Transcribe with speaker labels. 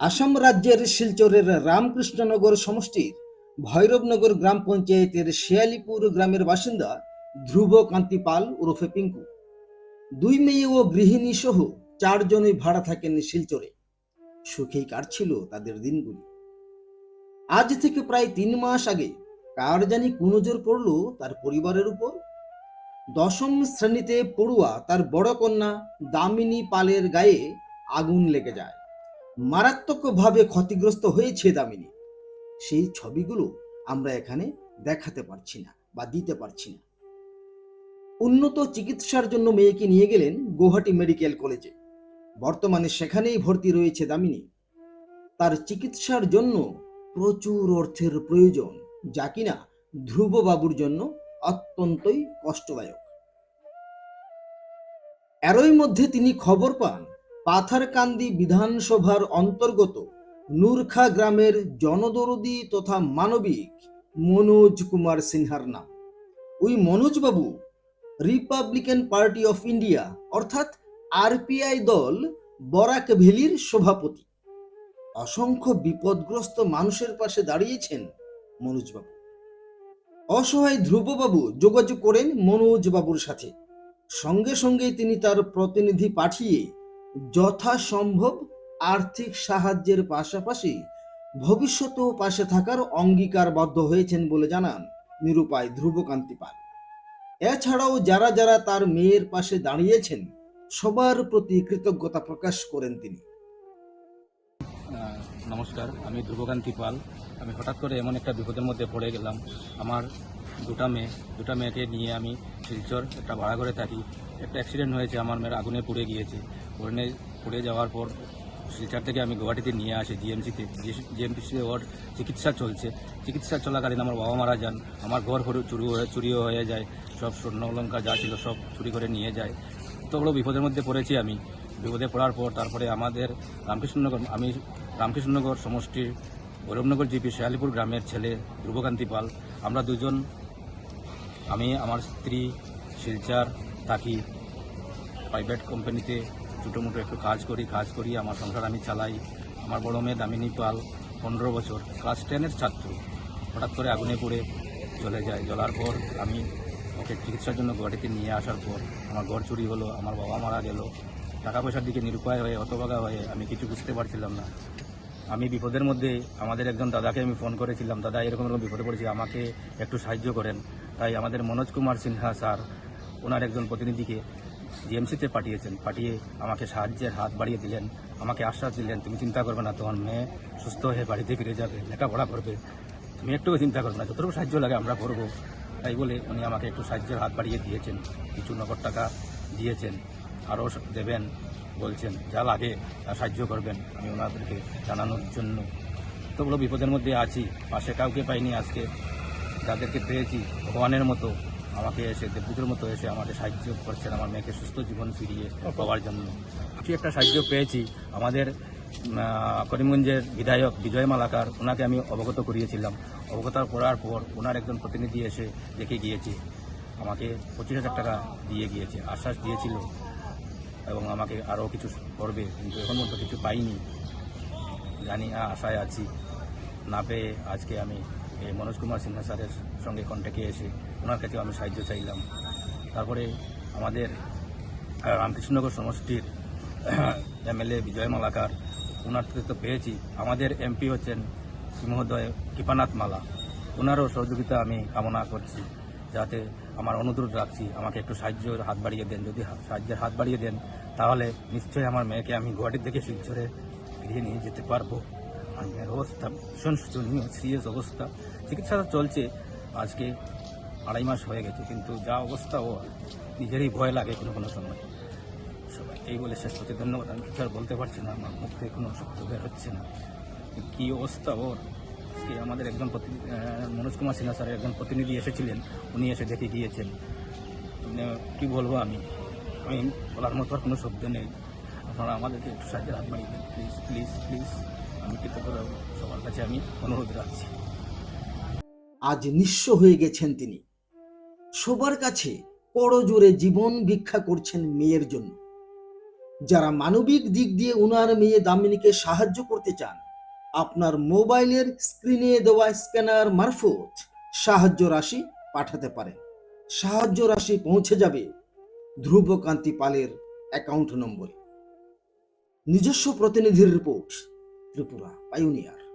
Speaker 1: আসাম রাজ্যের শিলচরের রামকৃষ্ণনগর সমষ্টির ভৈরবনগর গ্রাম পঞ্চায়েতের শিয়ালিপুর গ্রামের বাসিন্দা ধ্রুব কান্তি পাল ওরফে পিঙ্কু। দুই মেয়ে ও গৃহিণী সহ চারজনই ভাড়া থাকেন শিলচরে। সুখেই কাটছিল তাদের দিনগুলি। আজ থেকে প্রায় তিন মাস আগে কার জানি কুনজর পড়ল তার পরিবারের উপর। দশম শ্রেণীতে পড়ুয়া তার বড় কন্যা দামিনী পালের গায়ে আগুন লেগে যায়। মারাত্মকভাবে ক্ষতিগ্রস্ত হয়েছে দামিনী। সেই ছবিগুলো আমরা এখানে দেখাতে পারছি না বা দিতে পারছি না। উন্নত চিকিৎসার জন্য মেয়েকে নিয়ে গেলেন গুয়াহাটি মেডিকেল কলেজে। বর্তমানে সেখানেই ভর্তি রয়েছে দামিনী। তার চিকিৎসার জন্য প্রচুর অর্থের প্রয়োজন, যা কিনা ধ্রুববাবুর জন্য অত্যন্তই কষ্টদায়ক। এরই মধ্যে তিনি খবর পান পাথারকান্দি বিধানসভার অন্তর্গত নূরখা গ্রামের জনদরদি তথা মানবিক মনোজ কুমার সিনহার নাম। ওই মনোজবাবু রিপাবলিকান পার্টি অফ ইন্ডিয়া, অর্থাৎ আরপিআই দল বরাক ভ্যালির সভাপতি। অসংখ্য বিপদগ্রস্ত মানুষের পাশে দাঁড়িয়েছেন মনোজবাবু। অসহায় ধ্রুববাবু যোগাযোগ করেন মনোজবাবুর সাথে। সঙ্গে সঙ্গে তিনি তার প্রতিনিধি পাঠিয়ে যথাসম্ভব আর্থিক সাহায্যের পাশাপাশি ভবিষ্যতেও পাশে থাকার অঙ্গীকারবদ্ধ হয়েছেন বলে জানান নিরুপায় ধ্রুবকান্তি পাল। এছাড়াও যারা যারা তার মেয়ের পাশে দাঁড়িয়েছেন, সবার প্রতি কৃতজ্ঞতা প্রকাশ করেন তিনি।
Speaker 2: নমস্কার, আমি ধ্রুবকান্তি পাল আমি হঠাৎ করে এমন একটা বিপদের মধ্যে পড়ে গেলাম। আমার দুটা মেয়ে, দুটা মেয়েকে নিয়ে আমি শিলচর একটা ভাড়া করে থাকি। একটা অ্যাক্সিডেন্ট হয়েছে, আমার মেয়ের আগুনে পুড়ে গিয়েছে। পুড়ে পুড়ে যাওয়ার পর শিলচর থেকে আমি গুয়াহাটিতে নিয়ে আসি জিএমসিতে জিএমসিতে ওর চিকিৎসা চলছে। চিকিৎসা চলাকালীন আমার বাবা মারা যান। আমার ঘর চুরি হয়ে, চুরিও হয়ে যায়। সব স্বর্ণ অলঙ্কার যা ছিল সব চুরি করে নিয়ে যায়। তো বড় বিপদের মধ্যে পড়েছি আমি। বিপদে পড়ার পর তারপরে আমাদের রামকৃষ্ণনগর, আমি রামকৃষ্ণনগর সমষ্টির গৌরবনগর জিপি শিয়ালিপুর গ্রামের ছেলে ধ্রুবকান্তি পাল। আমরা দুজন, আমি, আমার স্ত্রী, শিলচার থাকি প্রাইভেট কোম্পানিতে ছোটো মোটো একটু কাজ করি কাজ করি, আমার সংসার আমি চালাই। আমার বড় মেয়ে দামিনী পাল, পনেরো বছর, ক্লাস টেনের ছাত্র। হঠাৎ করে আগুনে পড়ে চলে যায়। জ্বলার পর আমি ওকে চিকিৎসার জন্য গুয়াহাটিতে নিয়ে আসার পর আমার ঘর চুরি হলো, আমার বাবা মারা গেল টাকা পয়সার দিকে নিরুপায় হয়ে, হতভাগা হয়ে আমি কিছু বুঝতে পারছিলাম না। আমি বিপদের মধ্যে আমাদের একজন দাদাকে আমি ফোন করেছিলাম, দাদা, এরকম এরকম বিপদে পড়েছি, আমাকে একটু সাহায্য করেন। তাই আমাদের মনোজ কুমার সিনহা স্যার, ওনার একজন প্রতিনিধিকে জিএমসিতে পাঠিয়েছেন, পাঠিয়ে আমাকে সাহায্যের হাত বাড়িয়ে দিলেন, আমাকে আশ্বাস দিলেন, তুমি চিন্তা করবে না, তোমার মেয়ে সুস্থ হয়ে বাড়িতে ফিরে যাবে, লেখাপড়া করবে। তুমি একটুও চিন্তা করবে না, যতটুকু সাহায্য লাগে আমরা করব। তাই বলে উনি আমাকে একটু সাহায্যের হাত বাড়িয়ে দিয়েছেন, কিছু নগদ টাকা দিয়েছেন। আরও দেবেন, বলছেন, যা লাগে তা সাহায্য করবেন। আমি ওনাদেরকে জানানোর জন্য এতগুলো বিপদের মধ্যে আছি, পাশে কাউকে পাইনি আজকে। যাদেরকে পেয়েছি, ভগবানের মতো, আমাকে এসে, দেবদূতের মতো এসে আমাকে সাহায্য করছেন, আমার মেয়েকে সুস্থ জীবন ফিরিয়ে পাওয়ার জন্য। কিছু একটা সাহায্য পেয়েছি, আমাদের করিমগঞ্জের বিধায়ক বিজয় মালাকার, ওনাকে আমি অবগত করিয়েছিলাম। অবগত করার পর ওনার একজন প্রতিনিধি এসে দেখে গিয়েছে, আমাকে পঁচিশ হাজার টাকা দিয়ে গিয়েছে। আশ্বাস দিয়েছিল এবং আমাকে আরও কিছু করবে, কিন্তু এখন পর্যন্ত কিছু পাইনি। জানি আশায় আছি। না পেয়ে আজকে আমি এই মনোজ কুমার সিনহা স্যারের সঙ্গে কন্ট্যাক্টে এসে ওনার কাছেও আমি সাহায্য চাইলাম। তারপরে আমাদের রামকৃষ্ণনগর সমষ্টির এমএলএ বিজয় মালাকার, ওনার থেকে তো পেয়েছি। আমাদের এমপি হচ্ছেন সিংহদয় কৃপানাথ মালা। ওনারও সহযোগিতা আমি কামনা করছি, যাতে আমার অনুরোধ রাখছি, আমাকে একটু সাহায্যের হাত বাড়িয়ে দেন। যদি সাহায্যের হাত বাড়িয়ে দেন, তাহলে নিশ্চয়ই আমার মেয়েকে আমি গুয়াহাটি থেকে শিলচরে ফিরিয়ে নিয়ে যেতে পারব। আমার মেয়ের অবস্থা ভীষণ শোচনীয় সিরিয়াস অবস্থা। চিকিৎসা চলছে, আজকে আড়াই মাস হয়ে গেছে, কিন্তু যা অবস্থা, ও নিজেরই ভয় লাগে কোনো কোনো সময়। সবাই এই বলে শেষ করতে ধন্যবাদ। আমি কিছু আর বলতে পারছি না, আমার মুখ থেকে কোনো শব্দ বের হচ্ছে না। কি অবস্থা ওর? আজকে আমাদের একজন মনোজ কুমার সিনহা স্যারের একজন প্রতিনিধি এসেছিলেন, উনি এসে দেখে গিয়েছেন। কি বলব আমি? আমি বলার মতো আর কোনো শব্দ নেই। আপনারা আমাদেরকে একটু সাহায্যের হাত বাড়িয়ে দেন। প্লিজ প্লিজ প্লিজ, আমি কৃতজ্ঞ। সবার কাছে আমি অনুরোধ রাখছি।
Speaker 1: আজ নিঃস্ব হয়ে গেছেন তিনি। সবার কাছে করজোরে জীবন ভিক্ষা করছেন মেয়ের জন্য। যারা মানবিক দিক দিয়ে উনার মেয়ে দামিনীকে সাহায্য করতে চান আপনার মোবাইলের স্ক্রিনে দেওয়া স্ক্যানার মারফত সাহায্য রাশি পাঠাতে পারেন সাহায্য রাশি পৌঁছে যাবে ধ্রুবকান্তি পালের অ্যাকাউন্ট নম্বরে। নিজস্ব প্রতিনিধির রিপোর্ট ত্রিপুরা পাইওনিয়ার